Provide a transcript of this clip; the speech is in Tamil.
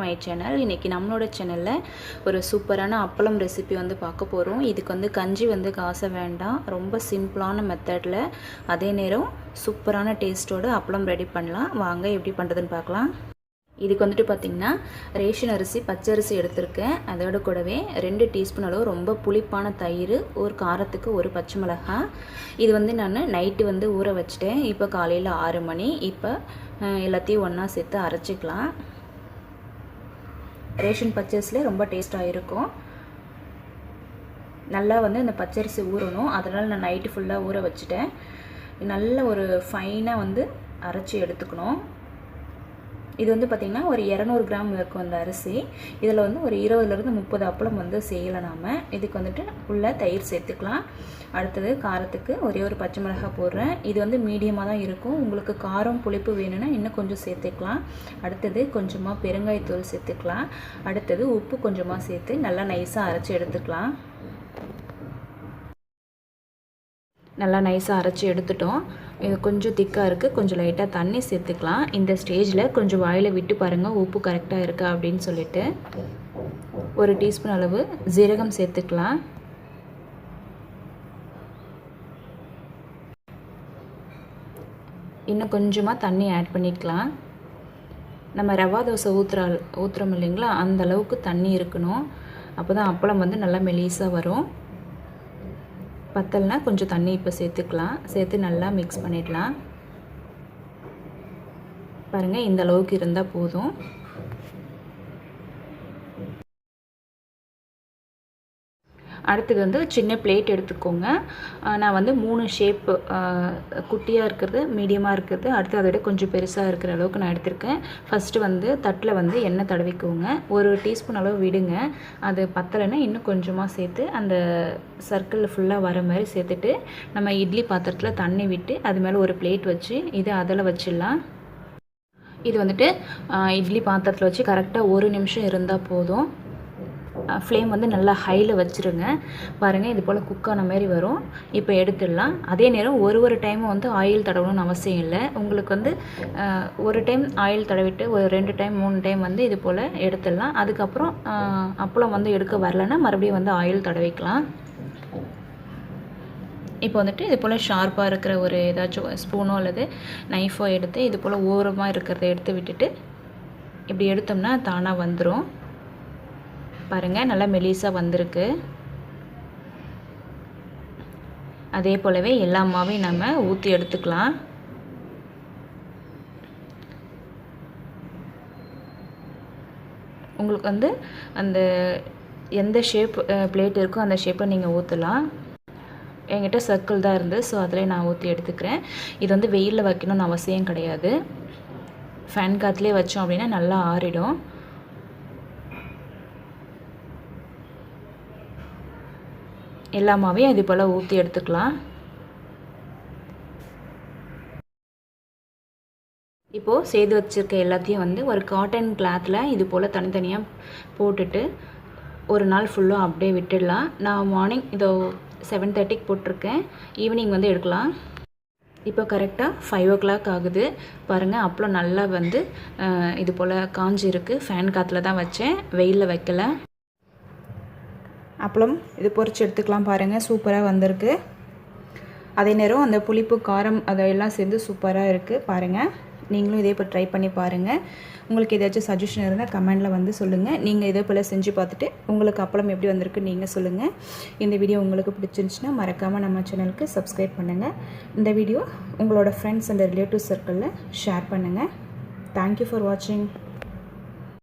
மை சேனல் இன்றைக்கி நம்மளோட சேனலில் ஒரு சூப்பரான அப்பளம் ரெசிபி வந்து பார்க்க போகிறோம் இதுக்கு வந்து கஞ்சி வந்து காசை வேண்டாம். ரொம்ப சிம்பிளான மெத்தடில் அதே நேரம் சூப்பரான டேஸ்ட்டோட அப்பளம் ரெடி பண்ணலாம். வாங்க எப்படி பண்ணுறதுன்னு பார்க்கலாம். இதுக்கு வந்துட்டு பார்த்திங்கன்னா ரேஷன் அரிசி பச்சரிசி எடுத்திருக்கேன். அதோட கூடவே ரெண்டு டீஸ்பூன் அளவு ரொம்ப புளிப்பான தயிர் ஒரு காரத்துக்கு ஒரு பச்சை மிளகாய் இது வந்து நான் நைட்டு வந்து ஊற வச்சுட்டேன். இப்போ காலையில் ஆறு மணி. இப்போ எல்லாத்தையும் ஒன்றா சேர்த்து அரைச்சிக்கலாம். ரேஷன் பச்சரிசில் ரொம்ப டேஸ்ட்டாக இருக்கும். நல்லா வந்து இந்த பச்சரிசி ஊறணும். அதனால் நான் நைட்டு ஃபுல்லாக ஊற வச்சுட்டேன். நல்ல ஒரு ஃபைனாக வந்து அரைச்சி எடுத்துக்கணும். இது வந்து பார்த்திங்கன்னா ஒரு இரநூறு கிராம் இருக்கும் அந்த அரிசி. இதில் வந்து ஒரு இருபதுலேருந்து முப்பது அப்பளம் வந்து செய்யலை நாம். இதுக்கு வந்துட்டு உள்ள தயிர் சேர்த்துக்கலாம். அடுத்தது காரத்துக்கு ஒரே ஒரு பச்சை மிளகாய் போடுறேன். இது வந்து மீடியமாக தான் இருக்கும். உங்களுக்கு காரம் புளிப்பு வேணும்னா இன்னும் கொஞ்சம் சேர்த்துக்கலாம். அடுத்தது கொஞ்சமாக பெருங்காயத்தூள் சேர்த்துக்கலாம். அடுத்தது உப்பு கொஞ்சமாக சேர்த்து நல்லா நைஸாக அரைச்சி எடுத்துக்கலாம். நல்லா நைஸாக அரைச்சி எடுத்துட்டோம். இது கொஞ்சம் திக்காக இருக்குது கொஞ்சம் லைட்டாக தண்ணி சேர்த்துக்கலாம். இந்த ஸ்டேஜில் கொஞ்சம் வாயில் விட்டு பாருங்கள் உப்பு கரெக்டாக இருக்கா அப்படின்னு சொல்லிட்டு. ஒரு டீஸ்பூன் அளவு ஜீரகம் சேர்த்துக்கலாம். இன்னும் கொஞ்சமாக தண்ணி ஆட் பண்ணிக்கலாம். நம்ம ரவா தோசை ஊற்றுற ஊற்றுறோம் இல்லைங்களா? அந்த அளவுக்கு தண்ணி இருக்கணும். அப்போ தான் அப்பளம் வந்து நல்லா மெலீஸாக வரும். பத்தலைனா கொஞ்சம் தண்ணி இப்போ சேர்த்துக்கலாம். சேர்த்து நல்லா மிக்ஸ் பண்ணிடலாம். பாருங்கள் இந்த அளவுக்கு இருந்தால் போதும். அடுத்தது வந்து சின்ன பிளேட் எடுத்துக்கோங்க. நான் வந்து மூணு ஷேப்பு குட்டியாக இருக்கிறது மீடியமாக இருக்கிறது அடுத்து அதை விட கொஞ்சம் பெருசாக இருக்கிற அளவுக்கு நான் எடுத்திருக்கேன். ஃபஸ்ட்டு வந்து தட்டில் வந்து எண்ணெய் தடவிக்கோங்க. ஒரு டீஸ்பூன் அளவு விடுங்க. அது பத்தலைன்னா இன்னும் கொஞ்சமாக சேர்த்து அந்த சர்க்கிளில் ஃபுல்லாக வர மாதிரி சேர்த்துட்டு நம்ம இட்லி பாத்திரத்தில் தண்ணி விட்டு அது மேலே ஒரு பிளேட் வச்சு இதை அதில் வச்சிடலாம். இது வந்துட்டு இட்லி பாத்திரத்தில் வச்சு கரெக்டாக ஒரு நிமிஷம் இருந்தால் போதும். ஃப்ளேம் வந்து நல்லா ஹையில் வச்சுருங்க. பாருங்கள் இது போல் குக் ஆன மாதிரி வரும். இப்போ எடுத்துடலாம். அதே நேரம் ஒரு ஒரு டைமும் வந்து ஆயில் தடவணும்னு அவசியம் இல்லை. உங்களுக்கு வந்து ஒரு டைம் ஆயில் தடவிட்டு ஒரு ரெண்டு டைம் மூணு டைம் வந்து இது போல் எடுத்துடலாம். அதுக்கப்புறம் ஆஹ், அப்பளம் வந்து எடுக்க வரலன்னா மறுபடியும் வந்து ஆயில் தடவிக்கலாம். இப்போ வந்துட்டு இது போல் ஷார்ப்பாக இருக்கிற ஒரு ஏதாச்சும் ஸ்பூனோ அல்லது நைஃபோ எடுத்து இது போல் ஓரமாக இருக்கிறத எடுத்து விட்டுட்டு இப்படி எடுத்தோம்னா தானாக வந்துடும் பாருங்கள் நல்லா மெலிசாக வந்திருக்கு. அதே போலவே எல்லா மாவையும் நம்ம ஊற்றி எடுத்துக்கலாம். உங்களுக்கு வந்து அந்த எந்த ஷேப் பிளேட் இருக்கோ அந்த ஷேப்பை நீங்கள் ஊற்றலாம் என்கிட்ட சர்க்கிள் தான் இருந்து ஸோ அதில் நான் ஊற்றி எடுத்துக்கிறேன். இது வந்து வெயிலில் வைக்கணும்னு அவசியம் கிடையாது. ஃபேன் காற்றுலேயே வச்சோம் அப்படின்னா நல்லா ஆறிடும். எல்லாமாவே இது போல் ஊற்றி எடுத்துக்கலாம். இப்போது செய்து வச்சுருக்க எல்லாத்தையும் வந்து ஒரு காட்டன் கிளாத்தில் இது போல் தனித்தனியாக போட்டுட்டு ஒரு நாள் ஃபுல்லும் அப்படியே விட்டுடலாம். நான் மார்னிங் இதோ செவன் தேர்ட்டிக்கு போட்டிருக்கேன். ஈவினிங் வந்து எடுக்கலாம். இப்போ கரெக்டாக ஃபைவ் ஓ கிளாக் ஆகுது. பாருங்கள் அப்பளம் நல்லா வந்து இது போல் காஞ்சி இருக்குது ஃபேன் காற்றுல தான் வச்சேன். வெயிலில் வைக்கல. அப்பளம் இது பொறிச்சு எடுத்துக்கலாம் பாருங்கள் சூப்பராக வந்திருக்கு. அதே நேரம் அந்த புளிப்பு காரம் அதெல்லாம் சேர்ந்து சூப்பராக இருக்குது பாருங்கள் நீங்களும் இதே போல் ட்ரை பண்ணி பாருங்கள் உங்களுக்கு ஏதாச்சும் சஜஷன் இருந்தால் கமெண்டில் வந்து சொல்லுங்கள் நீங்கள் இதே போல் செஞ்சு பார்த்துட்டு உங்களுக்கு அப்பளம் எப்படி வந்திருக்கு நீங்கள் சொல்லுங்கள் இந்த வீடியோ உங்களுக்கு பிடிச்சிருந்துச்சுன்னா மறக்காமல் நம்ம சேனலுக்கு சப்ஸ்கிரைப் பண்ணுங்கள் இந்த வீடியோ உங்களோட ஃப்ரெண்ட்ஸ் அண்ட் ரிலேட்டிவ் சர்க்கிளில் ஷேர் பண்ணுங்கள் தேங்க்யூ ஃபார் வாட்சிங்